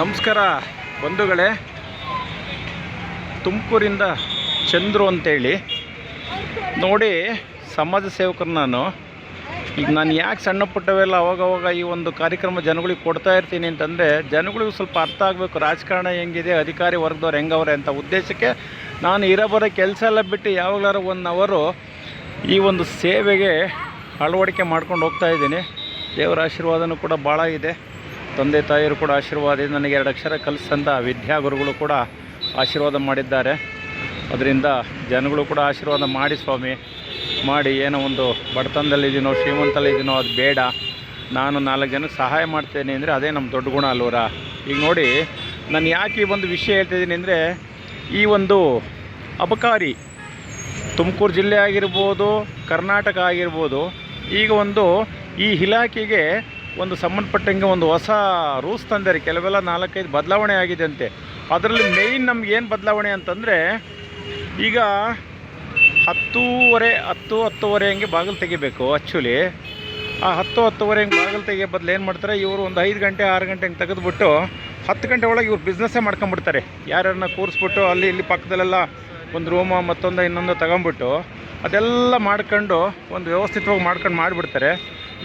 ನಮಸ್ಕಾರ ಬಂಧುಗಳೇ. ತುಮಕೂರಿಂದ ಚಂದ್ರು ಅಂತೇಳಿ. ನೋಡಿ, ಸಮಾಜ ಸೇವಕರು ನಾನು. ಈಗ ನಾನು ಯಾಕೆ ಸಣ್ಣ ಪುಟ್ಟವೆಲ್ಲ ಅವಾಗವಾಗ ಈ ಒಂದು ಕಾರ್ಯಕ್ರಮ ಜನಗಳಿಗೆ ಕೊಡ್ತಾ ಇರ್ತೀನಿ ಅಂತಂದರೆ, ಜನಗಳಿಗೂ ಸ್ವಲ್ಪ ಅರ್ಥ ಆಗಬೇಕು. ರಾಜಕಾರಣ ಹೆಂಗಿದೆ, ಅಧಿಕಾರಿ ವರ್ಗದವ್ರು ಹೆಂಗವ್ರೆ ಅಂತ ಉದ್ದೇಶಕ್ಕೆ ನಾನು ಇರೋಬರೋ ಕೆಲಸ ಎಲ್ಲ ಬಿಟ್ಟು ಯಾವಾಗಲಾರು ಒನ್ ಅವರು ಈ ಒಂದು ಸೇವೆಗೆ ಅಳವಡಿಕೆ ಮಾಡ್ಕೊಂಡು ಹೋಗ್ತಾ ಇದ್ದೀನಿ. ದೇವರ ಆಶೀರ್ವಾದನೂ ಕೂಡ ಭಾಳ ಇದೆ. ತಂದೆ ತಾಯಿಯರು ಕೂಡ ಆಶೀರ್ವಾದದಿಂದ ನನಗೆ ಎರಡು ಅಕ್ಷರ ಕಲಿಸಿದಂಥ ವಿದ್ಯಾಗುರುಗಳು ಕೂಡ ಆಶೀರ್ವಾದ ಮಾಡಿದ್ದಾರೆ. ಅದರಿಂದ ಜನಗಳು ಕೂಡ ಆಶೀರ್ವಾದ ಮಾಡಿ ಸ್ವಾಮಿ, ಮಾಡಿ ಏನೋ ಒಂದು ಬಡತನದಲ್ಲಿದ್ದೀನೋ ಶ್ರೀಮಂತಲ್ಲಿದ್ದೀನೋ ಅದು ಬೇಡ. ನಾನು ನಾಲ್ಕು ಜನಕ್ಕೆ ಸಹಾಯ ಮಾಡ್ತೇನೆ ಅಂದರೆ ಅದೇ ನಮ್ಮ ದೊಡ್ಡ ಗುಣ ಅಲ್ವರ? ಈಗ ನೋಡಿ, ನಾನು ಯಾಕೆ ಈ ಒಂದು ವಿಷಯ ಹೇಳ್ತಿದ್ದೀನಿ ಅಂದರೆ ಈ ಒಂದು ಅಬಕಾರಿ ತುಮಕೂರು ಜಿಲ್ಲೆ ಆಗಿರ್ಬೋದು, ಕರ್ನಾಟಕ ಆಗಿರ್ಬೋದು, ಈಗ ಒಂದು ಈ ಇಲಾಖೆಗೆ ಒಂದು ಸಂಬಂಧಪಟ್ಟಂಗೆ ಒಂದು ಹೊಸ ರೂಲ್ಸ್ ತಂದಾರೆ. ಕೆಲವೆಲ್ಲ ನಾಲ್ಕೈದು ಬದಲಾವಣೆ ಆಗಿದೆ ಅಂತೆ ಅದರಲ್ಲಿ ಮೇಯ್ನ್ ನಮ್ಗೆ ಏನು ಬದಲಾವಣೆ ಅಂತಂದರೆ, ಈಗ ಹತ್ತೂವರೆ, ಹತ್ತು, ಹತ್ತುವರೆ ಹಂಗೆ ಬಾಗಿಲು ತೆಗಿಬೇಕು ಆ್ಯಕ್ಚುಲಿ ಆ ಹತ್ತು, ಹತ್ತುವರೆ ಹಂಗೆ ಬಾಗಿಲು ತೆಗಿಯೋ ಬದಲು ಏನು ಮಾಡ್ತಾರೆ, ಇವರು ಒಂದು ಐದು ಗಂಟೆ, ಆರು ಗಂಟೆ ಹಂಗೆ ತೆಗೆದುಬಿಟ್ಟು ಹತ್ತು ಗಂಟೆ ಒಳಗೆ ಇವ್ರು ಬಿಸ್ನೆಸ್ಸೇ ಮಾಡ್ಕೊಂಬಿಡ್ತಾರೆ. ಯಾರ್ಯಾರನ್ನ ಕೂರಿಸ್ಬಿಟ್ಟು ಅಲ್ಲಿ ಇಲ್ಲಿ ಪಕ್ಕದಲ್ಲೆಲ್ಲ ಒಂದು ರೂಮ ಮತ್ತೊಂದು ಇನ್ನೊಂದು ತಗೊಂಬಿಟ್ಟು ಅದೆಲ್ಲ ಮಾಡ್ಕೊಂಡು ಒಂದು ವ್ಯವಸ್ಥಿತವಾಗಿ ಮಾಡ್ಕೊಂಡು ಮಾಡಿಬಿಡ್ತಾರೆ.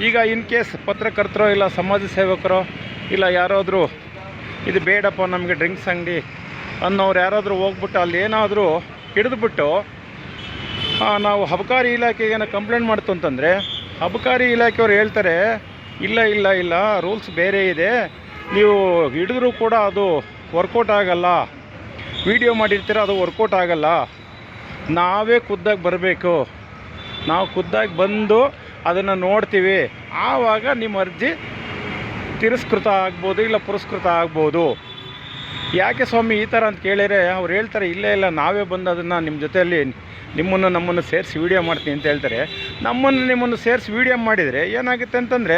ಈಗ ಇನ್ ಕೇಸ್ ಪತ್ರಕರ್ತರೋ ಇಲ್ಲ ಸಮಾಜ ಸೇವಕರೋ ಇಲ್ಲ ಯಾರಾದರೂ, ಇದು ಬೇಡಪ್ಪ ನಮಗೆ ಡ್ರಿಂಕ್ಸ್ ಅಂಗಡಿ ಅನ್ನೋರು ಯಾರಾದರೂ ಹೋಗ್ಬಿಟ್ಟು ಅಲ್ಲಿ ಏನಾದರೂ ಹಿಡಿದುಬಿಟ್ಟು ನಾವು ಅಬಕಾರಿ ಇಲಾಖೆಗೆ ಏನೋ ಕಂಪ್ಲೇಂಟ್ ಮಾಡ್ತು ಅಂತಂದರೆ, ಅಬಕಾರಿ ಇಲಾಖೆಯವ್ರು ಹೇಳ್ತಾರೆ, ಇಲ್ಲ ಇಲ್ಲ ಇಲ್ಲ ರೂಲ್ಸ್ ಬೇರೆ ಇದೆ, ನೀವು ಹಿಡಿದ್ರೂ ಕೂಡ ಅದು ವರ್ಕೌಟ್ ಆಗಲ್ಲ ವಿಡಿಯೋ ಮಾಡಿರ್ತೀರ ಅದು ವರ್ಕೌಟ್ ಆಗಲ್ಲ, ನಾವೇ ಖುದ್ದಾಗಿ ಬರಬೇಕು, ನಾವು ಖುದ್ದಾಗಿ ಬಂದು ಅದನ್ನು ನೋಡ್ತೀವಿ. ಆವಾಗ ನಿಮ್ಮ ಅರ್ಜಿ ತಿರಸ್ಕೃತ ಆಗ್ಬೋದು ಇಲ್ಲ ಪುರಸ್ಕೃತ ಆಗ್ಬೋದು. ಯಾಕೆ ಸ್ವಾಮಿ ಈ ಥರ ಅಂತ ಕೇಳಿದರೆ ಅವ್ರು ಹೇಳ್ತಾರೆ, ಇಲ್ಲೇ ಇಲ್ಲ, ನಾವೇ ಬಂದು ಅದನ್ನು ನಿಮ್ಮ ಜೊತೆಯಲ್ಲಿ ನಿಮ್ಮನ್ನು ನಮ್ಮನ್ನು ಸೇರಿಸಿ ವೀಡಿಯೋ ಮಾಡ್ತೀನಿ ಅಂತ ಹೇಳ್ತಾರೆ. ನಮ್ಮನ್ನು ನಿಮ್ಮನ್ನು ಸೇರಿಸಿ ವೀಡಿಯೋ ಮಾಡಿದರೆ ಏನಾಗುತ್ತೆ ಅಂತಂದರೆ,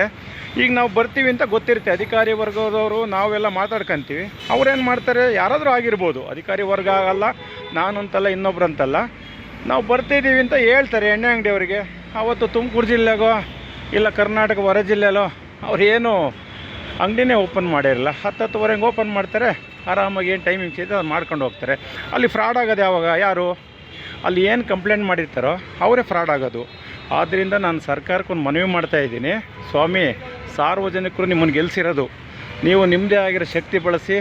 ಈಗ ನಾವು ಬರ್ತೀವಿ ಅಂತ ಗೊತ್ತಿರುತ್ತೆ, ಅಧಿಕಾರಿ ವರ್ಗದವರು ನಾವೆಲ್ಲ ಮಾತಾಡ್ಕೊಂತೀವಿ. ಅವ್ರೇನು ಮಾಡ್ತಾರೆ, ಯಾರಾದರೂ ಆಗಿರ್ಬೋದು, ಅಧಿಕಾರಿ ವರ್ಗ ಆಗಲ್ಲ ನಾನು ಅಂತಲ್ಲ ಇನ್ನೊಬ್ರು ಅಂತಲ್ಲ, ನಾವು ಬರ್ತಿದ್ದೀವಿ ಅಂತ ಹೇಳ್ತಾರೆ ಎಣ್ಣೆ ಅಂಗಡಿಯವರಿಗೆ. ಅವತ್ತು ತುಮಕೂರು ಜಿಲ್ಲೆಗೋ ಇಲ್ಲ ಕರ್ನಾಟಕ ಹೊರ ಜಿಲ್ಲೆಲೋ ಅವ್ರು ಏನು ಅಂಗಡಿನೇ ಓಪನ್ ಮಾಡಿರಲ್ಲ ಹತ್ತು ಹತ್ತುವರೆಗೆ ಓಪನ್ ಮಾಡ್ತಾರೆ, ಆರಾಮಾಗಿ ಏನು ಟೈಮಿಂಗ್ಸ್ ಇದೆ ಅದು ಮಾಡ್ಕೊಂಡು ಹೋಗ್ತಾರೆ. ಅಲ್ಲಿ ಫ್ರಾಡ್ ಆಗೋದು ಯಾವಾಗ? ಯಾರು? ಅಲ್ಲಿ ಏನು ಕಂಪ್ಲೇಂಟ್ ಮಾಡಿರ್ತಾರೋ ಅವರೇ ಫ್ರಾಡ್ ಆಗೋದು. ಆದ್ದರಿಂದ ನಾನು ಸರ್ಕಾರಕ್ಕೆ ಒಂದು ಮನವಿ ಮಾಡ್ತಾ ಇದ್ದೀನಿ. ಸ್ವಾಮಿ, ಸಾರ್ವಜನಿಕರು ನಿಮ್ಮನ್ನು ಗೆಲ್ಸಿರೋದು. ನೀವು ನಿಮ್ಮದೇ ಆಗಿರೋ ಶಕ್ತಿ ಬಳಸಿ,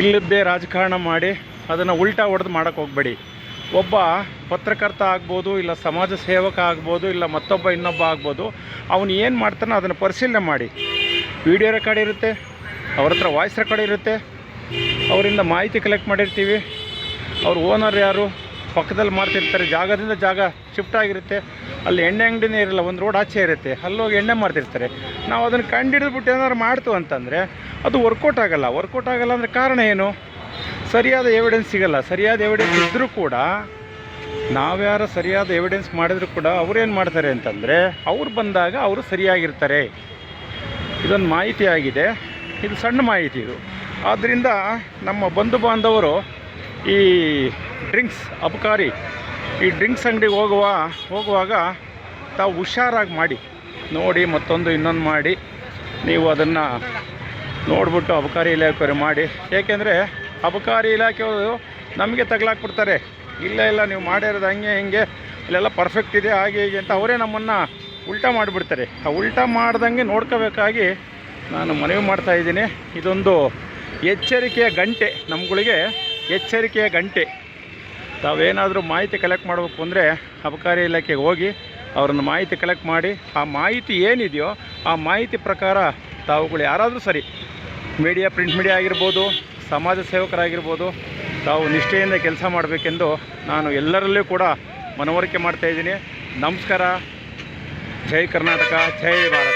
ಇಲ್ಲದ್ದೇ ರಾಜಕಾರಣ ಮಾಡಿ, ಅದನ್ನು ಉಲ್ಟಾ ಹೊಡೆದು ಮಾಡೋಕ್ಕೆ ಹೋಗಬೇಡಿ. ಒಬ್ಬ ಪತ್ರಕರ್ತ ಆಗ್ಬೋದು, ಇಲ್ಲ ಸಮಾಜ ಸೇವಕ ಆಗ್ಬೋದು, ಇಲ್ಲ ಮತ್ತೊಬ್ಬ ಇನ್ನೊಬ್ಬ ಆಗ್ಬೋದು, ಅವನು ಏನು ಮಾಡ್ತಾನೋ ಅದನ್ನು ಪರಿಶೀಲನೆ ಮಾಡಿ. ವಿಡಿಯೋ ರೆಕಾರ್ಡ್ ಇರುತ್ತೆ, ಅವ್ರ ಹತ್ರ ವಾಯ್ಸ್ ರೆಕಾರ್ಡ್ ಇರುತ್ತೆ, ಅವರಿಂದ ಮಾಹಿತಿ ಕಲೆಕ್ಟ್ ಮಾಡಿರ್ತೀವಿ. ಅವ್ರ ಓನರ್ ಯಾರು, ಪಕ್ಕದಲ್ಲಿ ಮಾಡ್ತಿರ್ತಾರೆ, ಜಾಗದಿಂದ ಜಾಗ ಶಿಫ್ಟ್ ಆಗಿರುತ್ತೆ. ಅಲ್ಲಿ ಎಣ್ಣೆ ಅಂಗಡಿನೇ ಇರಲ್ಲ, ಒಂದು ರೋಡ್ ಆಚೆ ಇರುತ್ತೆ, ಅಲ್ಲೋಗಿ ಎಣ್ಣೆ ಮಾಡ್ತಿರ್ತಾರೆ ನಾವು ಅದನ್ನು ಕಂಡಿಡಿದ್ಬಿಟ್ಟು ಏನಾದ್ರು ಮಾಡ್ತು ಅಂತಂದರೆ, ಅದು ವರ್ಕೌಟ್ ಆಗಲ್ಲ. ವರ್ಕೌಟ್ ಆಗಲ್ಲ ಅಂದರೆ ಕಾರಣ ಏನು? ಸರಿಯಾದ ಎವಿಡೆನ್ಸ್ ಸಿಗಲ್ಲ. ಸರಿಯಾದ ಎವಿಡೆನ್ಸ್ ಇದ್ದರೂ ಕೂಡ ನಾವ್ಯಾರು ಸರಿಯಾದ ಎವಿಡೆನ್ಸ್ ಮಾಡಿದ್ರು ಕೂಡ ಅವ್ರೇನು ಮಾಡ್ತಾರೆ ಅಂತಂದರೆ ಅವ್ರು ಬಂದಾಗ ಅವರು ಸರಿಯಾಗಿರ್ತಾರೆ. ಇದೊಂದು ಮಾಹಿತಿ ಆಗಿದೆ. ಇದು ಸಣ್ಣ ಮಾಹಿತಿ ಇದು. ಆದ್ದರಿಂದ ನಮ್ಮ ಬಂಧು ಬಾಂಧವರು ಈ ಡ್ರಿಂಕ್ಸ್ ಅಬಕಾರಿ, ಈ ಡ್ರಿಂಕ್ಸ್ ಅಂಗಡಿಗೆ ಹೋಗುವ, ಹೋಗುವಾಗ ತಾವು ಹುಷಾರಾಗಿ ಮಾಡಿ, ನೋಡಿ ಮತ್ತೊಂದು ಇನ್ನೊಂದು ಮಾಡಿ, ನೀವು ಅದನ್ನು ನೋಡಿಬಿಟ್ಟು ಅಬಕಾರಿ ಇಲಾಖೆ ಮಾಡಿ. ಏಕೆಂದರೆ ಅಬಕಾರಿ ಇಲಾಖೆಯವರು ನಮಗೆ ತಗಲಾಕ್ಬಿಡ್ತಾರೆ. ಇಲ್ಲ ಇಲ್ಲ, ನೀವು ಮಾಡಿರೋದು ಹಂಗೆ, ಹಿಂಗೆ ಇಲ್ಲೆಲ್ಲ ಪರ್ಫೆಕ್ಟ್ ಇದೆ, ಹಾಗೆ, ಹೀಗೆ ಅಂತ ಅವರೇ ನಮ್ಮನ್ನು ಉಲ್ಟಾ ಮಾಡಿಬಿಡ್ತಾರೆ. ಆ ಉಲ್ಟಾ ಮಾಡ್ದಂಗೆ ನೋಡ್ಕೋಬೇಕಾಗಿ ನಾನು ಮನವಿ ಮಾಡ್ತಾ ಇದ್ದೀನಿ. ಇದೊಂದು ಎಚ್ಚರಿಕೆಯ ಗಂಟೆ, ನಮ್ಗಳಿಗೆ ಎಚ್ಚರಿಕೆಯ ಗಂಟೆ. ತಾವೇನಾದರೂ ಮಾಹಿತಿ ಕಲೆಕ್ಟ್ ಮಾಡಬೇಕು ಅಂದರೆ ಅಬಕಾರಿ ಇಲಾಖೆಗೆ ಹೋಗಿ ಅವ್ರನ್ನ ಮಾಹಿತಿ ಕಲೆಕ್ಟ್ ಮಾಡಿ, ಆ ಮಾಹಿತಿ ಏನಿದೆಯೋ ಆ ಮಾಹಿತಿ ಪ್ರಕಾರ ತಾವುಗಳು ಯಾರಾದರೂ ಸರಿ ಮೀಡಿಯಾ ಪ್ರಿಂಟ್ ಮೀಡಿಯಾ ಆಗಿರ್ಬೋದು ಸಮಾಜ ಸೇವಕರಾಗಿರ್ಬೋದು, ತಾವು ನಿಷ್ಠೆಯಿಂದ ಕೆಲಸ ಮಾಡಬೇಕೆಂದು ನಾನು ಎಲ್ಲರಲ್ಲೂ ಕೂಡ ಮನವರಿಕೆ ಮಾಡ್ತಾಯಿದ್ದೀನಿ ನಮಸ್ಕಾರ. ಜೈ ಕರ್ನಾಟಕ. ಜೈ ಭಾರತ್.